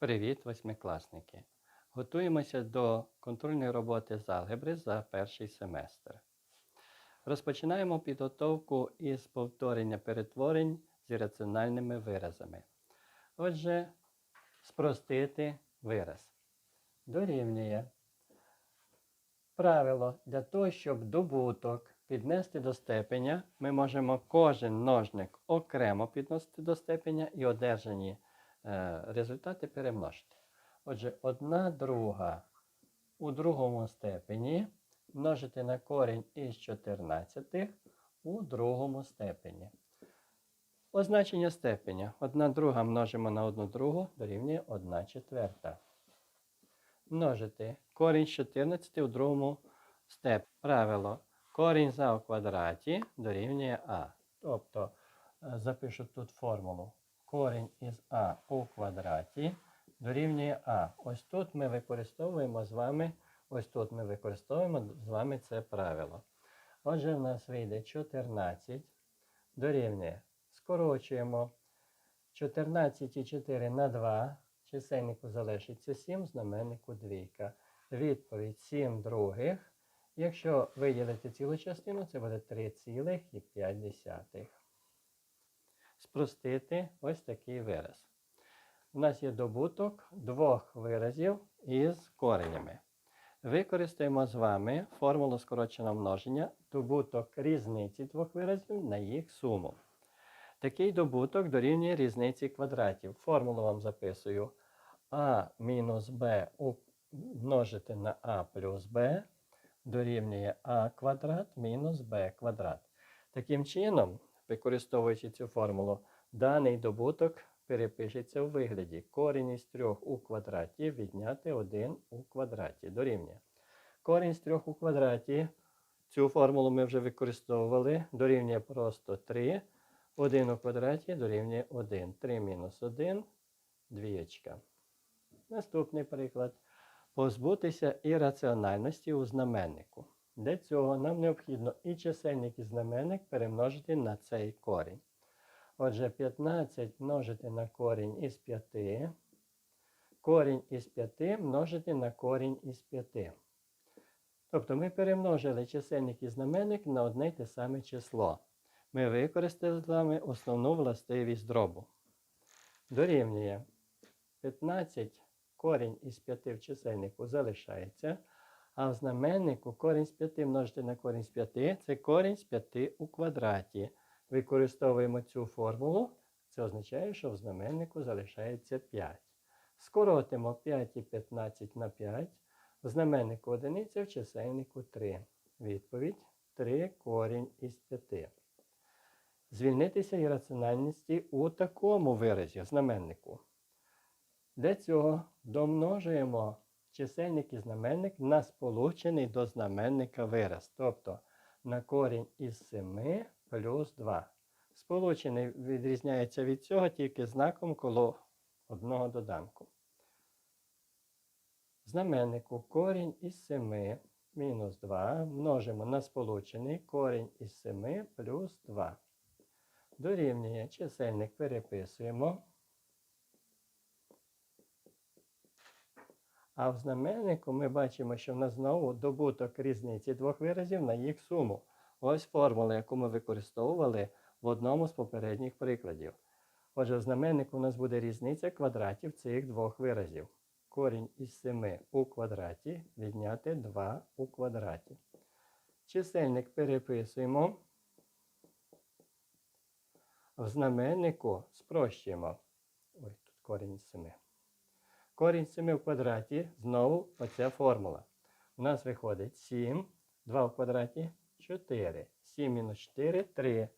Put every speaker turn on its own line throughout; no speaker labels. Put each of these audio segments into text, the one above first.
Привіт, восьмикласники! Готуємося до контрольної роботи з алгебри за перший семестр. Розпочинаємо підготовку із повторення перетворень з ірраціональними виразами. Отже, спростити вираз. Дорівнює. Правило для того, щоб добуток піднести до степеня, ми можемо кожен множник окремо підносити до степеня і одержані результати перемножити. Отже, 1 друга у другому степені множити на корінь із 14 у другому степені. Означення степеня. 1 друга множимо на 1 другу дорівнює 1 четверта. Множити корінь з 14 у другому степені. Правило. Корінь за у квадраті дорівнює а. Тобто е, запишу тут формулу. Корінь із а у квадраті дорівнює а. Ось тут ми використовуємо з вами, ось тут ми використовуємо з вами це правило. Отже, в нас вийде 14 дорівнює. Скорочуємо 14 і 4 на 2. Чисельнику залишиться 7, знаменнику двійка. Відповідь 7 других. Якщо виділити цілу частину, це буде 3,5. Спростити ось такий вираз. У нас є добуток двох виразів із коренями. Використаємо з вами формулу скороченого множення добуток різниці двох виразів на їх суму. Такий добуток дорівнює різниці квадратів. Формулу вам записую а мінус b множити на а плюс b дорівнює а квадрат мінус b квадрат. Таким чином, використовуючи цю формулу, даний добуток перепишеться у вигляді корінь із 3 у квадраті відняти 1 у квадраті дорівнює. Корінь з 3 у квадраті, цю формулу ми вже використовували, дорівнює просто 3. 1 у квадраті дорівнює 1. 3 мінус 1 двієчка. Наступний приклад. Позбутися ірраціональності у знаменнику. Для цього нам необхідно і чисельник, і знаменник перемножити на цей корінь. Отже, 15 множити на корінь із 5. Корінь із 5 множити на корінь із 5. Тобто ми перемножили чисельник і знаменник на одне й те саме число. Ми використали з вами основну властивість дробу. Дорівнює 15 корінь із 5 в чисельнику залишається. А в знаменнику корінь з 5 множити на корінь з 5 це корінь з 5 у квадраті. Використовуємо цю формулу. Це означає, що в знаменнику залишається 5. Скоротимо 5 і 15 на 5. В знаменнику одиниця, в чисельнику 3. Відповідь 3 корінь із 5. Звільнитися ірраціональності у такому виразі знаменнику. Для цього домножуємо чисельник і знаменник на сполучений до знаменника вираз. Тобто на корінь із 7 плюс 2. Сполучений відрізняється від цього тільки знаком коло одного доданку. Знаменнику корінь із 7 мінус 2 множимо на сполучений корінь із 7 плюс 2. Дорівнює чисельник переписуємо. А в знаменнику ми бачимо, що в нас знову добуток різниці двох виразів на їх суму. Ось формула, яку ми використовували в одному з попередніх прикладів. Отже, в знаменнику у нас буде різниця квадратів цих двох виразів. Корінь із 7 у квадраті відняти 2 у квадраті. Чисельник переписуємо. В знаменнику спрощуємо. Ой, тут корінь із 7. Корінь 7 в квадраті, знову оця формула. У нас виходить 7, 2 в квадраті 4. 7 мінус 4 3.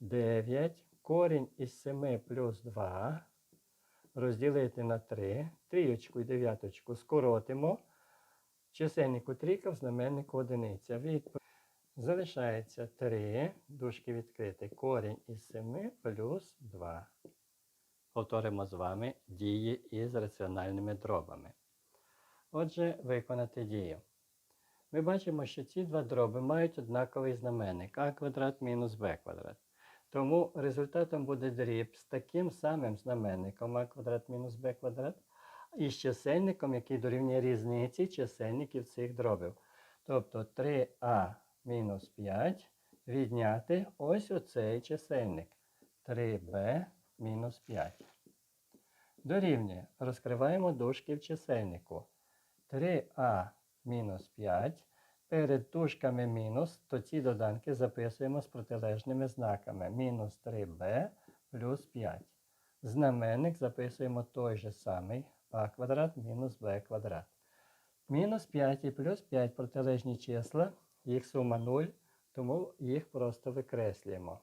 9. Корінь із 7 плюс 2. Розділити на 3. Трієчку і дев'яточку скоротимо. Чисельнику трійка, в знаменнику одиниця. Залишається 3. Дужки відкрити. Корінь із 7 плюс 2 повторимо з вами дії із раціональними дробами. Отже, виконати дію. Ми бачимо, що ці два дроби мають однаковий знаменник а квадрат мінус b квадрат. Тому результатом буде дріб з таким самим знаменником а квадрат мінус b квадрат, із чисельником, який дорівнює різниці чисельників цих дробів. Тобто 3а мінус 5 відняти ось оцей чисельник 3b мінус 5. Дорівнює. Розкриваємо дужки в чисельнику. 3а мінус 5. Перед дужками мінус, то ці доданки записуємо з протилежними знаками. Мінус 3b плюс 5. Знаменник записуємо той же самий а квадрат мінус b квадрат. Мінус 5 і плюс 5 протилежні числа, їх сума 0, тому їх просто викреслюємо.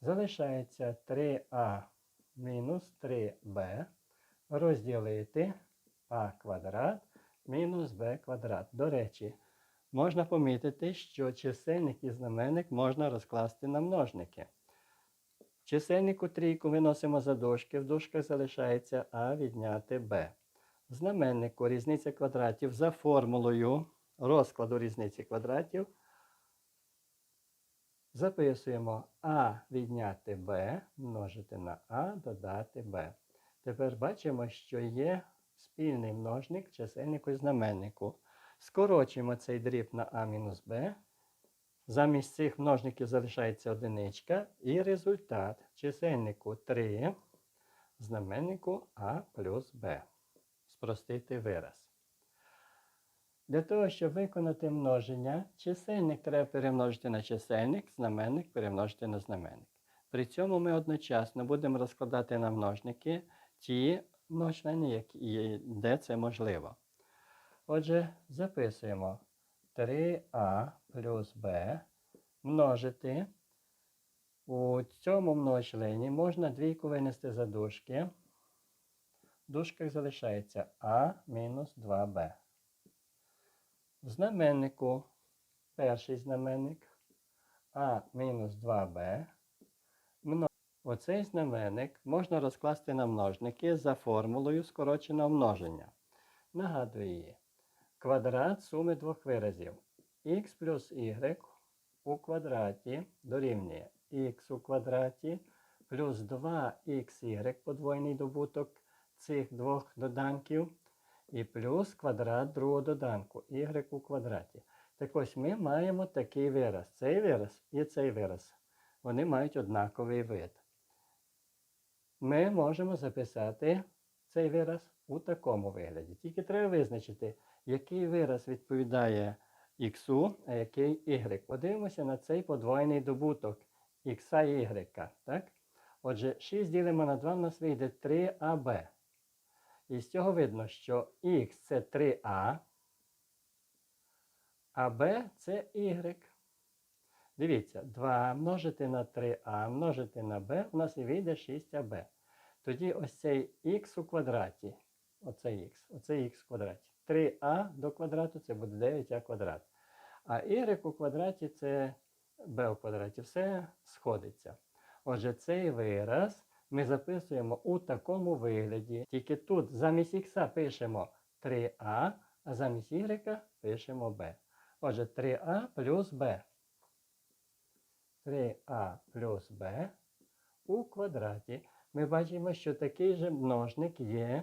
Залишається 3а мінус 3b розділити а квадрат мінус b квадрат. До речі, можна помітити, що чисельник і знаменник можна розкласти на множники. Чисельнику трійку виносимо за дужки, в дужках залишається а відняти. В знаменнику різниця квадратів за формулою розкладу різниці квадратів записуємо а відняти b множити на а додати b. Тепер бачимо, що є спільний множник чисельнику і знаменнику. Скорочуємо цей дріб на а мінус b. Замість цих множників залишається одиничка. І результат чисельнику 3, знаменнику а плюс b. Спростити вираз. Для того, щоб виконати множення, чисельник треба перемножити на чисельник, знаменник перемножити на знаменник. При цьому ми одночасно будемо розкладати на множники ті множення, які, де це можливо. Отже, записуємо 3а плюс b множити. У цьому множленні можна двійку винести за дужки. В дужках залишається а мінус 2b. В знаменнику перший знаменник а мінус 2b. Оцей знаменник можна розкласти на множники за формулою скороченого множення. Нагадую її. Квадрат суми двох виразів. х плюс y у квадраті дорівнює х у квадраті плюс 2xy подвойний добуток цих двох доданків. І плюс квадрат другого доданку y у квадраті. Так ось ми маємо такий вираз. Цей вираз і цей вираз. Вони мають однаковий вид. Ми можемо записати цей вираз у такому вигляді. Тільки треба визначити, який вираз відповідає х, а який y. Подивимося на цей подвоєний добуток х і y. Так? Отже, 6 ділимо на 2, у нас вийде 3аб. І з цього видно, що х це 3а, а b це y. Дивіться, 2 множити на 3а, множити на b, у нас і вийде 6аб. Тоді ось цей х у квадраті, оцей х, оцей х у квадраті. 3а до квадрату це буде 9а квадрат. А y у квадраті це b у квадраті. Все сходиться. Отже, цей вираз ми записуємо у такому вигляді. Тільки тут замість х пишемо 3а, а замість y пишемо b. Отже, 3а плюс b. 3а плюс b у квадраті. Ми бачимо, що такий же множник є,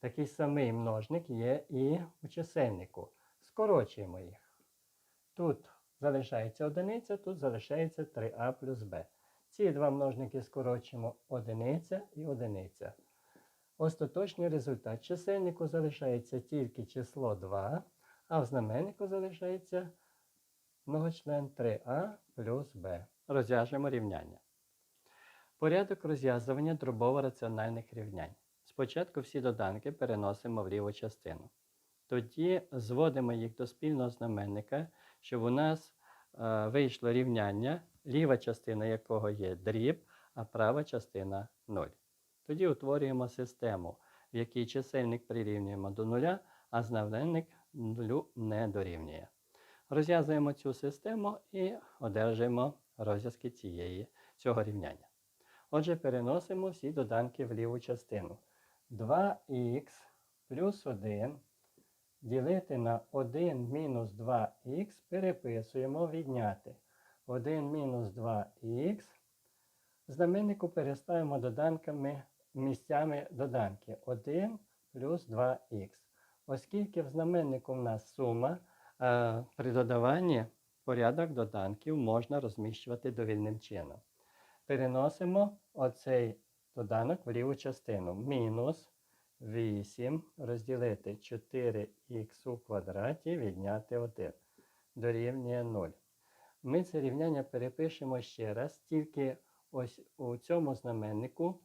такий самий множник є і у чисельнику. Скорочуємо їх. Тут залишається одиниця, тут залишається 3а плюс b. Ці два множники скорочуємо одиниця і одиниця. Остаточний результат чисельнику залишається тільки число 2, а в знаменнику залишається многочлен 3а плюс b. Розв'яжемо рівняння. Порядок розв'язування дробово-раціональних рівнянь. Спочатку всі доданки переносимо в ліву частину. Тоді зводимо їх до спільного знаменника, щоб у нас е, вийшло рівняння, ліва частина якого є дріб, а права частина 0. Тоді утворюємо систему, в якій чисельник прирівнюємо до нуля, а знаменник нулю не дорівнює. Розв'язуємо цю систему і одержуємо розв'язки цієї, цього рівняння. Отже, переносимо всі доданки в ліву частину. 2х плюс 1 ділити на 1 мінус 2х переписуємо відняти. 1 мінус 2х. Знаменнику переставимо доданками місцями доданки. 1 плюс 2х. Оскільки в знаменнику в нас сума, е, при додаванні порядок доданків можна розміщувати довільним чином. Переносимо оцей доданок в ліву частину. Мінус 8 розділити 4х у квадраті відняти 1 дорівнює 0. Ми це рівняння перепишемо ще раз, тільки ось у цьому знаменнику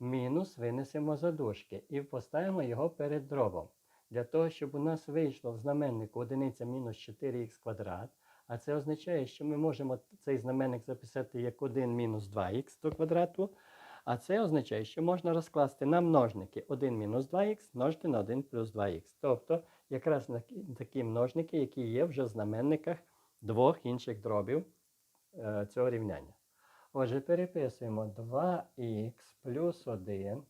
мінус винесемо за дужки і поставимо його перед дробом. Для того, щоб у нас вийшло в знаменнику одиниця мінус 4х квадрат, а це означає, що ми можемо цей знаменник записати як 1 мінус 2х до квадрату, а це означає, що можна розкласти на множники 1 мінус 2х множити на 1 плюс 2х. Тобто якраз такі множники, які є вже в знаменниках двох інших дробів е, цього рівняння. Отже, переписуємо 2х плюс 1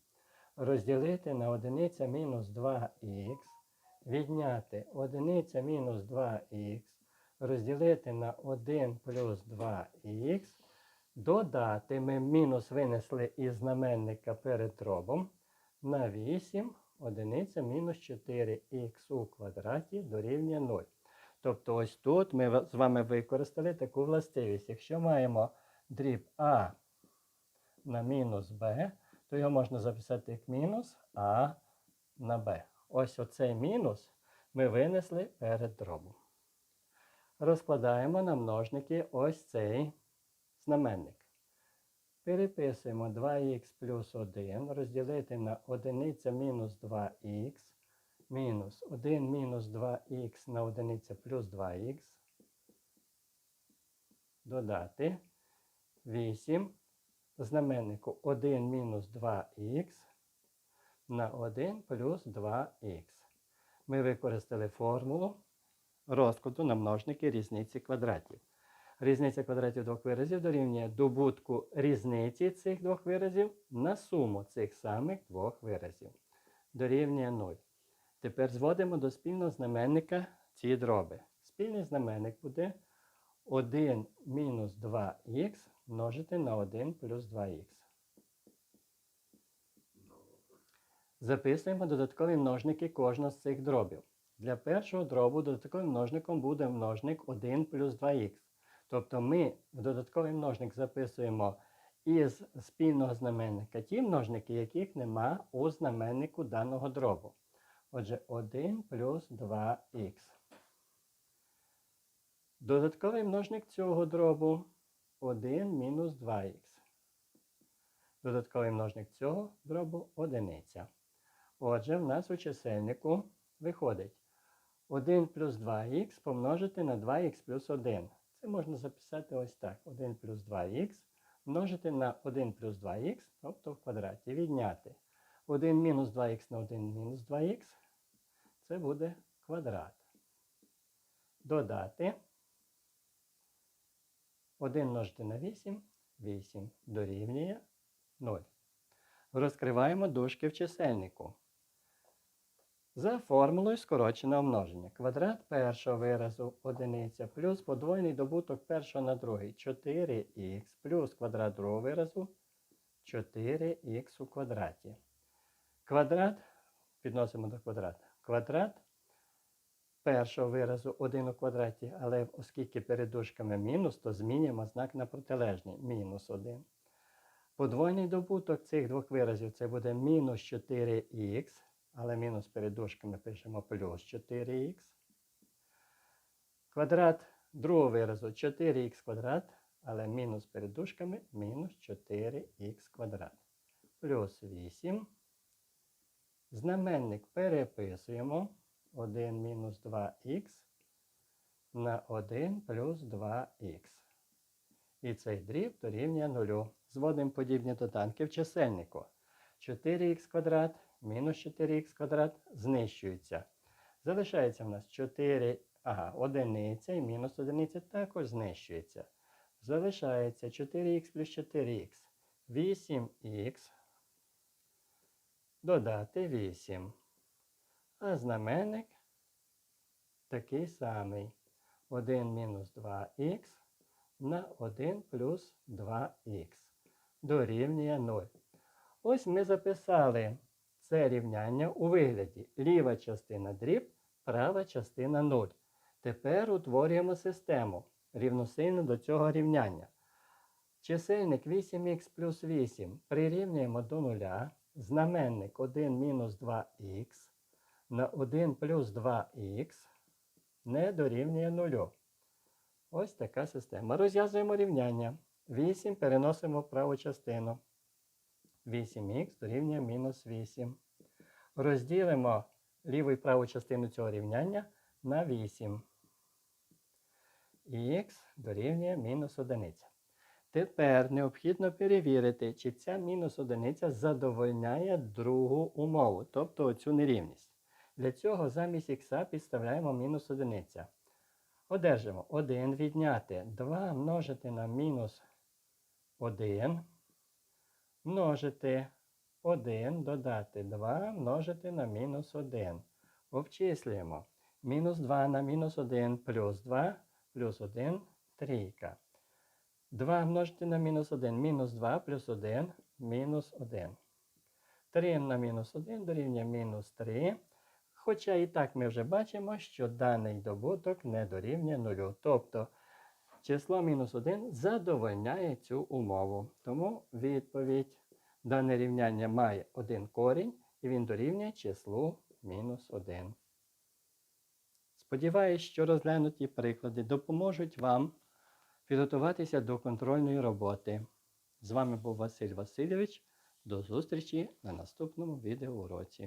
розділити на одиниця мінус 2х, відняти одиниця мінус 2х, розділити на 1 плюс 2х, додати ми мінус винесли із знаменника перед дробом на 8 одиниця мінус 4х у квадраті дорівнює 0. Тобто ось тут ми з вами використали таку властивість. Якщо маємо дріб А на мінус Б, то його можна записати як мінус А на Б. Ось оцей мінус ми винесли перед дробом. Розкладаємо на множники ось цей знаменник. Переписуємо 2х плюс 1 розділити на 1 мінус 2х мінус 1 мінус 2х на 1 плюс 2х. Додати 8 знаменнику 1 мінус 2х на 1 плюс 2х. Ми використали формулу розкладу на множники різниці квадратів. Різниця квадратів двох виразів дорівнює добутку різниці цих двох виразів на суму цих самих двох виразів. Дорівнює 0. Тепер зводимо до спільного знаменника ці дроби. Спільний знаменник буде 1 мінус 2х множити на 1 плюс 2х. Записуємо додаткові множники кожного з цих дробів. Для першого дробу додатковим множником буде множник 1 плюс 2х. Тобто ми в додатковий множник записуємо із спільного знаменника ті множники, яких нема у знаменнику даного дробу. Отже, 1 плюс 2х. Додатковий множник цього дробу 1 мінус 2х. Додатковий множник цього дробу одиниця. Отже, в нас у чисельнику виходить 1 плюс 2х помножити на 2х плюс 1. Це можна записати ось так. 1 плюс 2х множити на 1 плюс 2х, тобто в квадраті. Відняти 1 мінус 2х на 1 мінус 2х. Це буде квадрат. Додати 1 множити на 8, 8 дорівнює 0. Розкриваємо дужки в чисельнику. За формулою скороченого множення. Квадрат першого виразу одиниця плюс подвоєний добуток першого на другий 4х плюс квадрат другого виразу 4х у квадраті. Квадрат підносимо до квадрата. Квадрат першого виразу 1 у квадраті, але оскільки перед дужками мінус, то змінюємо знак на протилежний мінус 1. Подвойний добуток цих двох виразів це буде мінус 4х, але мінус перед дужками пишемо плюс 4х. Квадрат другого виразу 4х квадрат, але мінус перед дужками мінус 4х квадрат. Плюс 8. Знаменник переписуємо 1 мінус 2х на 1 плюс 2х. І цей дріб дорівнює 0. Зводимо подібні доданки в чисельнику. 4х квадрат мінус 4х квадрат знищуються. Залишається в нас 4, ага, одиниця і мінус одиниця також знищується. Залишається 4х плюс 4х. 8х. Додати 8. А знаменник такий самий. 1 мінус 2х на 1 плюс 2х. Дорівнює 0. Ось ми записали це рівняння у вигляді ліва частина дріб, права частина 0. Тепер утворюємо систему рівносильну до цього рівняння. Чисельник 8х плюс 8 прирівнюємо до нуля. Знаменник 1 мінус 2х на 1 плюс 2х не дорівнює нулю. Ось така система. Розв'язуємо рівняння. 8 переносимо в праву частину. 8х дорівнює мінус 8. Розділимо ліву і праву частину цього рівняння на 8. Х дорівнює мінус 1. Тепер необхідно перевірити, чи ця мінус одиниця задовольняє другу умову, тобто оцю нерівність. Для цього замість х підставляємо мінус одиниця. Одержимо 1 відняти 2 множити на мінус 1, множити 1 додати 2 множити на мінус 1. Обчислюємо. Мінус 2 на мінус 1 плюс 2 плюс 1 трійка. 2 множити на мінус 1, мінус 2 плюс 1, мінус 1. 3 на мінус 1 дорівнює мінус 3. Хоча і так ми вже бачимо, що даний добуток не дорівнює 0. Тобто число мінус 1 задовольняє цю умову. Тому відповідь дане рівняння має один корінь і він дорівнює числу мінус 1. Сподіваюсь, що розглянуті приклади допоможуть вам підготуватися до контрольної роботи. З вами був Василь Васильович. До зустрічі на наступному відеоуроці.